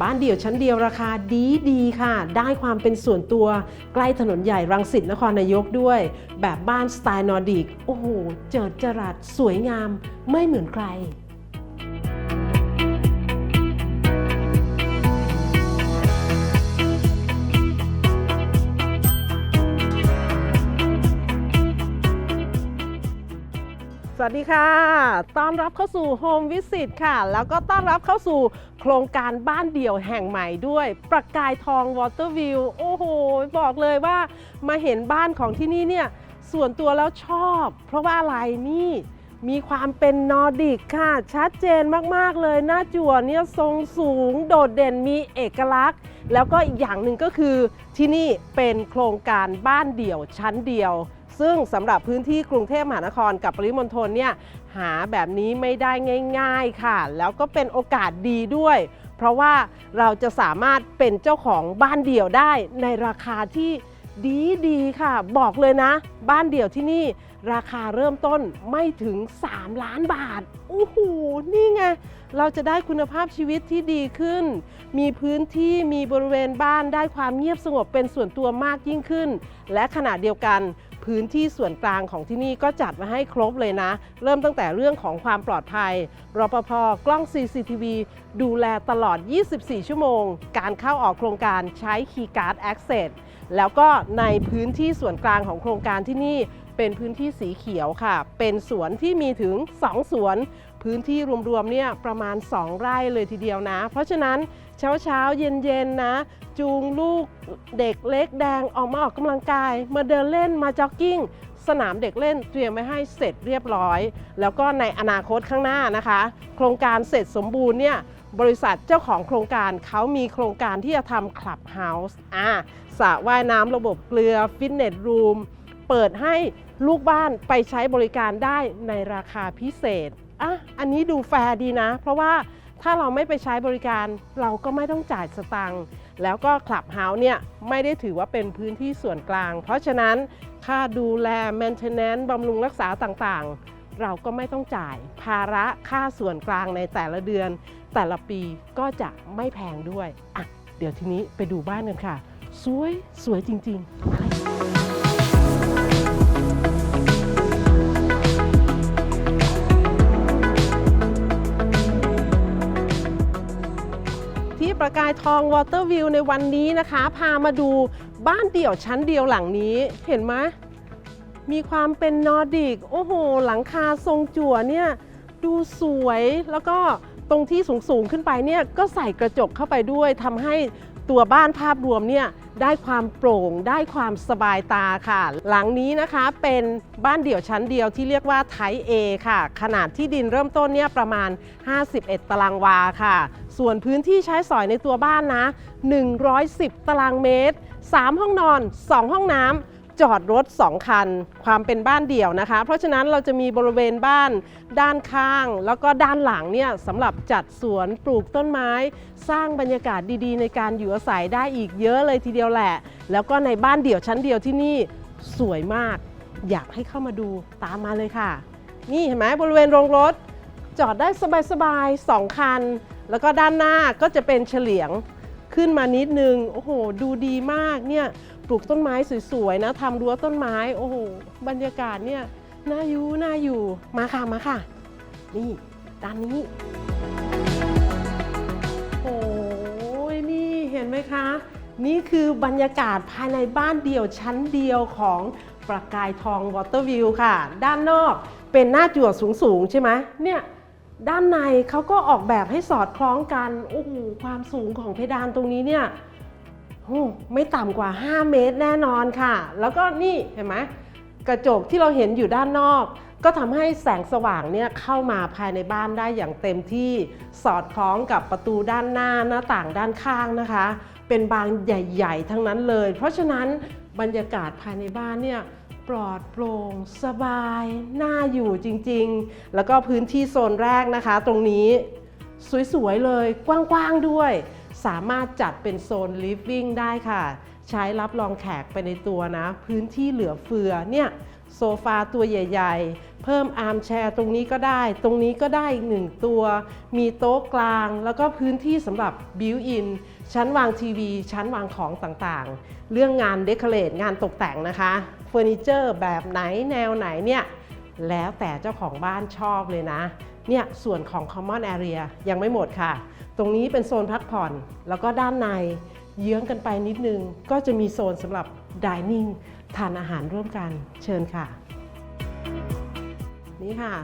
บ้านเดี่ยวชั้นเดียวราคาดีดีค่ะ ได้ความเป็นส่วนตัวใกล้ถนนใหญ่รังสิตนครนายกด้วย แบบบ้านสไตล์นอร์ดิก โอ้โห เจิดจรัสสวยงามไม่เหมือนใคร วัสดีค่ะ ต้อนรับเข้าสู่โฮมวิสิตค่ะ แล้วก็ต้อนรับเข้าสู่โครงการบ้านเดี่ยวแห่งใหม่ด้วย ประกายทองวอเตอร์วิว โอ้โห บอกเลยว่ามาเห็นบ้านของที่นี่เนี่ย ส่วนตัวแล้วชอบ เพราะว่าอะไรนี่ มีความเป็นนอร์ดิกค่ะ ชัดเจนมาก ๆ เลย หน้าจั่วเนี่ยทรงสูงโดดเด่นมีเอกลักษณ์ แล้วก็อีกอย่างหนึ่งก็คือที่นี่เป็นโครงการบ้านเดี่ยวชั้นเดียว ซึ่งสำหรับพื้นที่กรุงเทพมหานครกับปริมณฑลเนี่ยหาแบบนี้ไม่ได้ง่าย ๆค่ะ แล้วก็เป็นโอกาสดีด้วย เพราะว่าเราจะสามารถเป็นเจ้าของบ้านเดี่ยวได้ในราคาที่ ดีดีค่ะ บอกเลยนะ บ้านเดี่ยวที่นี่ ราคาเริ่มต้นไม่ถึง 3 ล้านบาท โอ้โห นี่ไง เราจะได้คุณภาพชีวิตที่ดีขึ้น มีพื้นที่มีบริเวณบ้านได้ความเงียบสงบเป็นส่วนตัวมากยิ่งขึ้น และขณะเดียวกันพื้นที่ส่วนกลางของที่นี่ก็จัดมาให้ครบเลยนะ เริ่มตั้งแต่เรื่องของความปลอดภัย รปภ กล้อง CCTV ดูแลตลอด 24 ชั่วโมง การเข้าออกโครงการใช้ Keycard Access แล้วก็ในพื้นที่ส่วนกลางของโครงการที่นี่เป็นพื้นที่สีเขียวค่ะ เป็นสวนที่มีถึง 2 สวน พื้นที่รวมๆเนี่ยประมาณ 2 ไร่เลยทีเดียวนะ เพราะฉะนั้นเช้าเช้าๆเย็นๆนะ จูงลูกเด็กเล็กแดงออกมาออกกำลังกาย มาเดินเล่นมาจ็อกกิ้ง สนามเด็กเล่นเตรียมไว้ให้เสร็จเรียบร้อย แล้วก็ในอนาคตข้างหน้านะคะ โครงการเสร็จสมบูรณ์เนี่ย บริษัทเจ้าของโครงการเขามีโครงการที่จะทำคลับเฮาส์อ่าสระว่ายน้ำระบบเกลือฟิตเนสรูมเปิดให้ลูกบ้านไปใช้บริการได้ในราคาพิเศษอะอันนี้ดูแฟร์ดีนะ เพราะว่าถ้าเราไม่ไปใช้บริการเราก็ไม่ต้องจ่ายสตังค์แล้วก็คลับเฮาส์เนี่ยไม่ได้ถือว่าเป็นพื้นที่ส่วนกลาง เพราะฉะนั้นค่าดูแล maintenance บำรุงรักษาต่างๆ เราก็ไม่ต้องจ่าย ภาระค่าส่วนกลางในแต่ละเดือน แต่ละปีก็จะไม่แพงด้วยอะเดี๋ยวทีนี้ไปดูบ้านกันค่ะ สวยสวยจริงๆมาเลยที่ประกายทองวอเตอร์วิวในวันนี้นะคะ พามาดูบ้านเดี่ยวชั้นเดียวหลังนี้เห็นไหม มีความเป็นนอร์ดิก โอ้โห หลังคาทรงจั่วเนี่ยดูสวยแล้วก็ตรงที่สูงๆขึ้นไปเนี่ยก็ใส่กระจกเข้าไปด้วยทำให้ตัวบ้านภาพรวมเนี่ยได้ความโปร่งได้ความสบายตาค่ะ หลังนี้นะคะเป็นบ้านเดี่ยวชั้นเดียวที่เรียกว่าไท A ค่ะ ขนาดที่ดินเริ่มต้นเนี่ยประมาณ 51 ตารางวาค่ะ ส่วนพื้นที่ใช้สอยในตัวบ้านนะ 110 ตารางเมตร 3 ห้องนอน 2 ห้องน้ำ จอดรถ 2 คัน ความเป็นบ้านเดี่ยวนะคะ เพราะฉะนั้นเราจะมีบริเวณบ้านด้านข้าง แล้วก็ด้านหลังเนี่ยสำหรับจัดสวนปลูกต้นไม้ สร้างบรรยากาศดีๆ ในการอยู่อาศัยได้อีกเยอะเลยทีเดียวแหละ แล้วก็ในบ้านเดี่ยวชั้นเดียวที่นี่สวยมาก อยากให้เข้ามาดูตามมาเลยค่ะ นี่เห็นไหมบริเวณโรงรถ จอดได้สบายๆสองคัน แล้วก็ด้านหน้าก็จะเป็นเฉลียงขึ้นมานิดนึง โอ้โห ดูดีมากเนี่ย ปลูกต้นไม้สวยๆนะทำรั้วต้นไม้ โอ้โหบรรยากาศเนี่ยน่าอยู่น่าอยู่มาค่ะมาค่ะ นี่ด้านนี้โอ้ยนี่เห็นไหมคะ นี่คือบรรยากาศภายในบ้านเดี่ยวชั้นเดียวของประกายทองวอเตอร์วิวค่ะ ด้านนอกเป็นหน้าจั่วสูงๆ ใช่ไหมเนี่ยด้านในเขาก็ออกแบบให้สอดคล้องกันโอ้โหความสูงของเพดานตรงนี้เนี่ย ไม่ต่ำกว่า 5 เมตรแน่นอนค่ะ แล้วก็นี่เห็นไหมกระจกที่เราเห็นอยู่ด้านนอก ก็ทำให้แสงสว่างเนี่ยเข้ามาภายในบ้านได้อย่างเต็มที่สอดคล้องกับประตูด้านหน้าหน้าต่างด้านข้างนะคะ เป็นบานใหญ่ ๆ ทั้งนั้นเลย เพราะฉะนั้นบรรยากาศภายในบ้านเนี่ยปลอดโปร่งสบายน่าอยู่จริงๆ แล้วก็พื้นที่โซนแรกนะคะ ตรงนี้สวยๆเลยกว้างๆด้วย สามารถจัดเป็นโซน living ได้ค่ะ ใช้รับรองแขกไปในตัวนะ พื้นที่เหลือเฟือเนี่ยโซฟาตัวใหญ่ ๆ เพิ่มอาร์มแชร์ตรงนี้ก็ได้ ตรงนี้ก็ได้อีกหนึ่งตัว มีโต๊ะกลาง แล้วก็พื้นที่สำหรับบิวอิน ชั้นวางทีวี ชั้นวางของต่างๆ เรื่องงานเดคอเรทงานตกแต่งนะคะ เฟอร์นิเจอร์แบบไหนแนวไหนเนี่ย แล้วแต่เจ้าของบ้านชอบเลยนะ เนี่ยส่วนของ Common Area ยังไม่หมดค่ะ ตรงนี้เป็นโซนพักผ่อน แล้วก็ด้านในเยื้องกันไปนิดนึง ก็จะมีโซนสำหรับ Dining ทานอาหารร่วมกันเชิญค่ะ นี่ค่ะ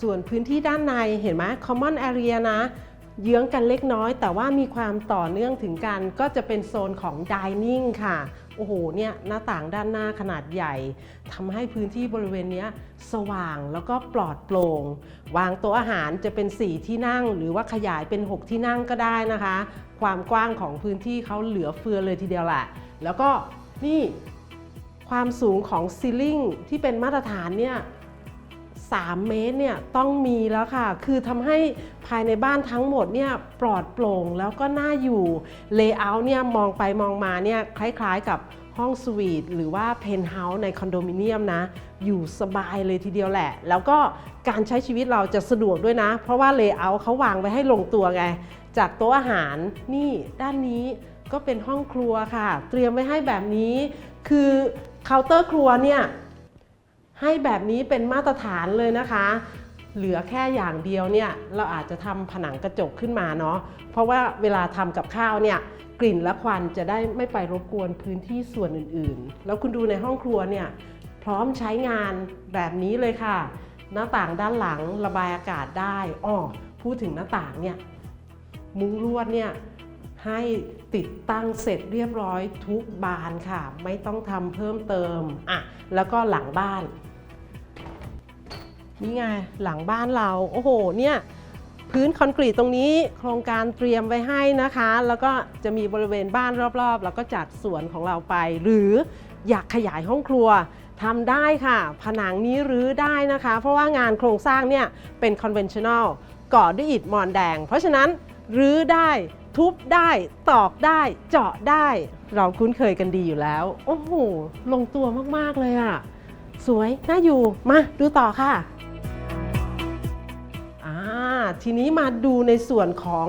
ส่วนพื้นที่ด้านในเห็นไหม common area นะ เยื้องกันเล็กน้อย แต่ว่ามีความต่อเนื่องถึงกันก็จะเป็นโซนของ dining ค่ะ โอ้โหเนี่ยหน้าต่างด้านหน้าขนาดใหญ่ทำให้พื้นที่บริเวณเนี้ยสว่างแล้วก็ปลอดโปร่งวางโต๊ะอาหารจะเป็น 4 ที่นั่ง หรือว่าขยายเป็น 6 ที่นั่งก็ได้นะคะ ความกว้างของพื้นที่เขาเหลือเฟือเลยทีเดียวแหละแล้วก็นี่ความสูงของซีลิ่งที่เป็นมาตรฐานเนี่ย 3 เมตรเนี่ยต้องมีแล้วค่ะ คือทำให้ภายในบ้านทั้งหมดเนี่ยปลอดโปร่งแล้วก็น่าอยู่เลเยอร์เนี่ยมองไปมองมาเนี่ยคล้ายๆกับห้องสวีทหรือว่าเพนท์เฮาส์ในคอนโดมิเนียมนะ อยู่สบายเลยทีเดียวแหละ แล้วก็การใช้ชีวิตเราจะสะดวกด้วยนะ เพราะว่าเลเยอร์เขาวางไว้ให้ลงตัวไง จากโต๊ะอาหารนี่ด้านนี้ก็เป็นห้องครัวค่ะ เตรียมไว้ให้แบบนี้ คือเคาน์เตอร์ครัวเนี่ย ให้แบบนี้เป็นมาตรฐานเลยนะคะ เหลือแค่อย่างเดียวเนี่ยเราอาจจะทำผนังกระจกขึ้นมาเนาะเพราะว่าเวลาทำกับข้าวเนี่ยกลิ่นและควันจะได้ไม่ไปรบกวนพื้นที่ส่วนอื่นๆ แล้วคุณดูในห้องครัวเนี่ยพร้อมใช้งานแบบนี้เลยค่ะ หน้าต่างด้านหลังระบายอากาศได้อ้อพูดถึงหน้าต่างเนี่ยมุ้งลวดเนี่ยให้ติดตั้งเสร็จเรียบร้อยทุกบานค่ะ ไม่ต้องทำเพิ่มเติมอะแล้วก็หลังบ้าน นี่ไงหลังบ้านเรา โอ้โห เนี่ยพื้นคอนกรีตตรงนี้โครงการเตรียมไว้ให้นะคะ แล้วก็จะมีบริเวณบ้านรอบๆ แล้วก็จัดสวนของเราไป หรืออยากขยายห้องครัวทำได้ค่ะ ผนังนี้รื้อได้นะคะ เพราะว่างานโครงสร้างเนี่ยเป็น conventional ก่อด้วยอิฐมอนแดง เพราะฉะนั้นรื้อได้ทุบได้ตอกได้เจาะได้ เราคุ้นเคยกันดีอยู่แล้ว โอ้โห ลงตัวมาก ๆ เลยอะสวย น่าอยู่ มาดูต่อค่ะ ทีนี้มาดูในส่วนของ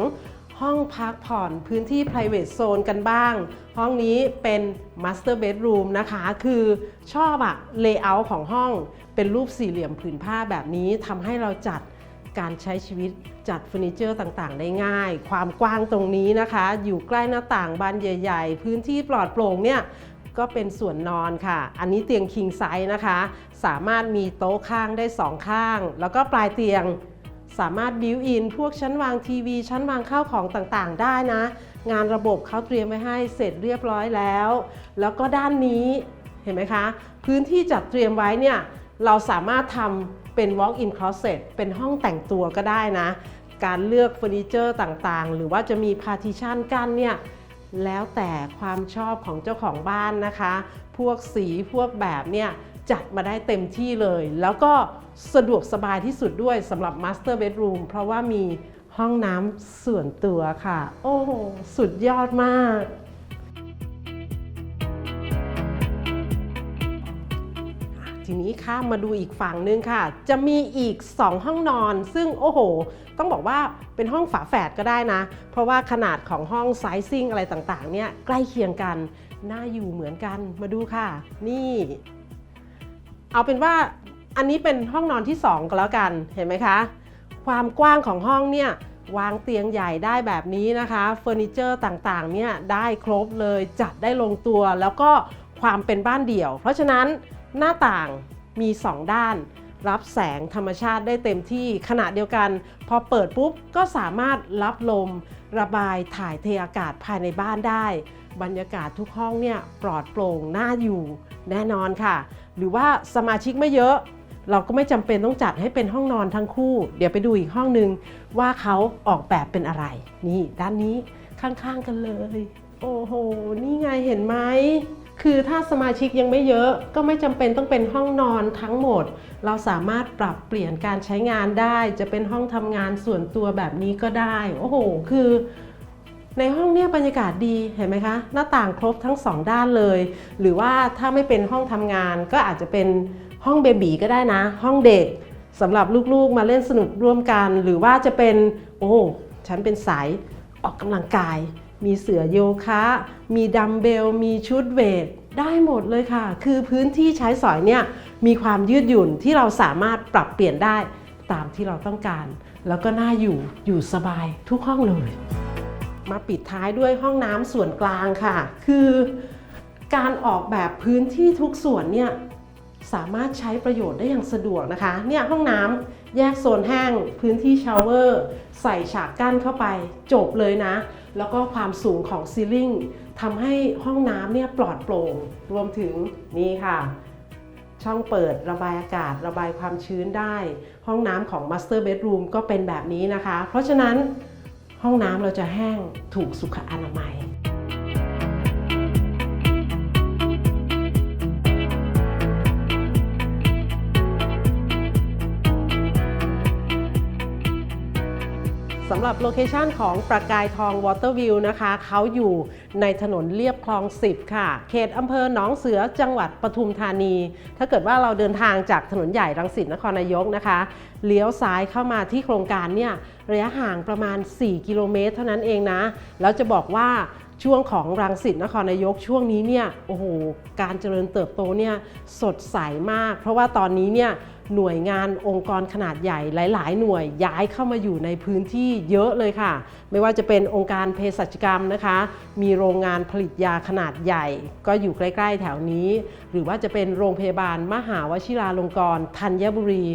ห้องพักผ่อนพื้นที่ private zone กันบ้าง ห้องนี้เป็น master bedroom นะคะ คือชอบอะ layout ของห้องเป็นรูปสี่เหลี่ยมผืนผ้าแบบนี้ทำให้เราจัดการใช้ชีวิตจัดเฟอร์นิเจอร์ต่างๆ ได้ง่าย ความกว้างตรงนี้นะคะ อยู่ใกล้หน้าต่างบานใหญ่ ๆ พื้นที่ปลอดโปร่งเนี่ยก็เป็นส่วนนอนค่ะ อันนี้เตียง king size นะคะ สามารถมีโต๊ะข้างได้สองข้าง แล้วก็ปลายเตียง สามารถบิวอินพวกชั้นวางทีวี ชั้นวางข้าวของต่างๆ ได้นะ งานระบบเขาเตรียมไว้ให้เสร็จเรียบร้อยแล้ว แล้วก็ด้านนี้เห็นไหมคะ พื้นที่จัดเตรียมไว้เนี่ยเราสามารถทำเป็น walk-in closet เป็นห้องแต่งตัวก็ได้นะ การเลือกเฟอร์นิเจอร์ต่างๆ หรือว่าจะมี partition กั้นเนี่ยแล้วแต่ความชอบของเจ้าของบ้านนะคะ พวกสีพวกแบบเนี่ย จัดมาได้เต็มที่เลย แล้วก็สะดวกสบายที่สุดด้วยสำหรับ Master Bedroom เพราะว่ามีห้องน้ำส่วนตัวค่ะ โอ้โห สุดยอดมาก ทีนี้ข้ามมาดูอีกฝั่งนึงค่ะ จะมีอีก 2 ห้องนอน ซึ่งโอ้โห ต้องบอกว่าเป็นห้องฝาแฝดก็ได้นะ เพราะว่าขนาดของห้องไซซิ่งอะไรต่างๆ เนี่ยใกล้เคียงกัน น่าอยู่เหมือนกัน มาดูค่ะ นี่ เอาเป็นว่าอันนี้เป็นห้องนอนที่ 2 ก็แล้วกันเห็นไหมคะ ความกว้างของห้องเนี่ยวางเตียงใหญ่ได้แบบนี้นะคะเฟอร์นิเจอร์ต่างๆเนี่ยได้ครบเลยจัดได้ลงตัว แล้วก็ความเป็นบ้านเดี่ยว เพราะฉะนั้นหน้าต่างมี 2 ด้าน รับแสงธรรมชาติได้เต็มที่ขณะเดียวกัน พอเปิดปุ๊บก็สามารถรับลม ระบายถ่ายเทอากาศภายในบ้านได้ บรรยากาศทุกห้องเนี่ยปลอดโปร่งน่าอยู่แน่นอนค่ะ หรือว่าสมาชิกไม่เยอะ เราก็ไม่จำเป็นต้องจัดให้เป็นห้องนอนทั้งคู่ เดี๋ยวไปดูอีกห้องหนึ่งว่าเขาออกแบบเป็นอะไร นี่ด้านนี้ข้างๆกันเลย โอ้โห นี่ไงเห็นไหมคือถ้าสมาชิกยังไม่เยอะก็ไม่จำเป็นต้องเป็นห้องนอนทั้งหมด เราสามารถปรับเปลี่ยนการใช้งานได้ จะเป็นห้องทำงานส่วนตัวแบบนี้ก็ได้ โอ้โห คือ ในห้องเนี่ยบรรยากาศดีเห็นไหมคะ หน้าต่างครบทั้งสองด้านเลย หรือว่าถ้าไม่เป็นห้องทำงาน ก็อาจจะเป็นห้องเบบีก็ได้นะ ห้องเด็กสำหรับลูกๆมาเล่นสนุกร่วมกัน หรือว่าจะเป็นโอ้ฉันเป็นสายออกกำลังกาย มีเสือโยคะ มีดัมเบล มีชุดเวท ได้หมดเลยค่ะ คือพื้นที่ใช้สอยเนี่ยมีความยืดหยุ่นที่เราสามารถปรับเปลี่ยนได้ตามที่เราต้องการ แล้วก็น่าอยู่อยู่สบายทุกห้องเลย มาปิดท้ายด้วยห้องน้ำส่วนกลางค่ะ คือการออกแบบพื้นที่ทุกส่วนเนี่ยสามารถใช้ประโยชน์ได้อย่างสะดวกนะคะ เนี่ยห้องน้ำแยกโซนแห้ง พื้นที่ชาวเวอร์ใส่ฉากกั้นเข้าไปจบเลยนะ แล้วก็ความสูงของซีลิ่งทำให้ห้องน้ำเนี่ยปลอดโปร่ง รวมถึงนี่ค่ะ ช่องเปิดระบายอากาศระบายความชื้นได้ ห้องน้ำของ Master Bedroom ก็เป็นแบบนี้นะคะ เพราะฉะนั้น ห้องน้ำเราจะแห้งถูกสุขอนามัย สำหรับโลเคชันของประกายทองวอเตอร์วิวนะคะเขาอยู่ในถนนเลียบคลอง 10 ค่ะ เขตอำเภอหนองเสือจังหวัดปทุมธานี ถ้าเกิดว่าเราเดินทางจากถนนใหญ่รังสิตนครนายกนะคะ เลี้ยวซ้ายเข้ามาที่โครงการเนี่ยระยะห่างประมาณ 4 กิโลเมตร เท่านั้นเองนะ แล้วจะบอกว่าช่วงของรังสิตนครนายกช่วงนี้เนี่ยโอ้โหการเจริญเติบโตเนี่ยสดใสมาก เพราะว่าตอนนี้เนี่ย หน่วยงานองค์กรขนาดใหญ่หลาย ๆ หน่วยย้ายเข้ามาอยู่ในพื้นที่เยอะเลยค่ะ ไม่ว่าจะเป็นองค์การเภสัชกรรมนะคะ มีโรงงานผลิตยาขนาดใหญ่ ก็อยู่ใกล้ ๆ แถวนี้ หรือว่าจะเป็นโรงพยาบาลมหาวชิราลงกรณ์ธัญบุรี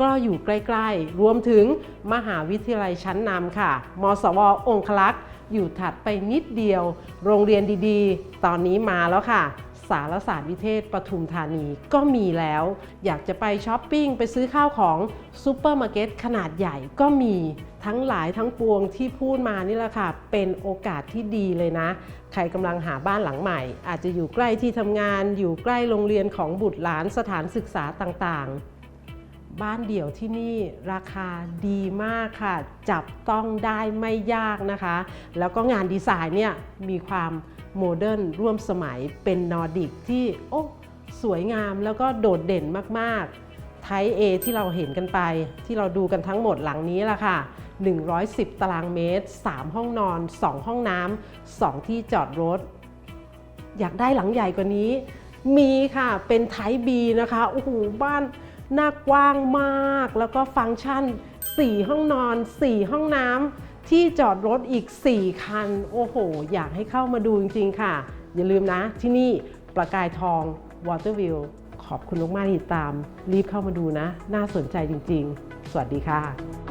ก็อยู่ใกล้ ๆ รวมถึงมหาวิทยาลัยชั้นนำค่ะ มสวองคลักษ์อยู่ถัดไปนิดเดียว โรงเรียนดีๆ ตอนนี้มาแล้วค่ะ สารศาสตร์วิเทศปทุมธานีก็มีแล้ว อยากจะไปช้อปปิ้ง ไปซื้อข้าวของซูเปอร์มาร์เก็ตขนาดใหญ่ก็มีทั้งหลายทั้งปวงที่พูดมานี่แหละค่ะ เป็นโอกาสที่ดีเลยนะ ใครกำลังหาบ้านหลังใหม่ อาจจะอยู่ใกล้ที่ทำงาน อยู่ใกล้โรงเรียนของบุตรหลานสถานศึกษาต่างๆ บ้านเดี่ยวที่นี่ราคาดีมากค่ะ จับต้องได้ไม่ยากนะคะ แล้วก็งานดีไซน์เนี่ยมีความ โมเดิร์นร่วมสมัยเป็นนอร์ดิกที่โอ้สวยงามแล้วก็โดดเด่นมากๆ ไทป์ A ที่เราเห็นกันไป ที่เราดูกันทั้งหมดหลังนี้ละค่ะ 110 ตารางเมตร 3 ห้องนอน 2 ห้องน้ำ 2 ที่จอดรถ อยากได้หลังใหญ่กว่านี้ มีค่ะเป็นไทป์ B นะคะโอ้โหบ้านหน้ากว้างมาก แล้วก็ฟังก์ชัน 4 ห้องนอน 4 ห้องน้ำ ที่จอดรถอีก 4 คัน โอ้โห อยากให้เข้ามาดูจริง ๆ ค่ะ อย่าลืมนะ ที่นี่ประกายทอง Waterview ขอบคุณมากๆที่ติดตาม รีบเข้ามาดูนะ น่าสนใจจริง ๆ สวัสดีค่ะ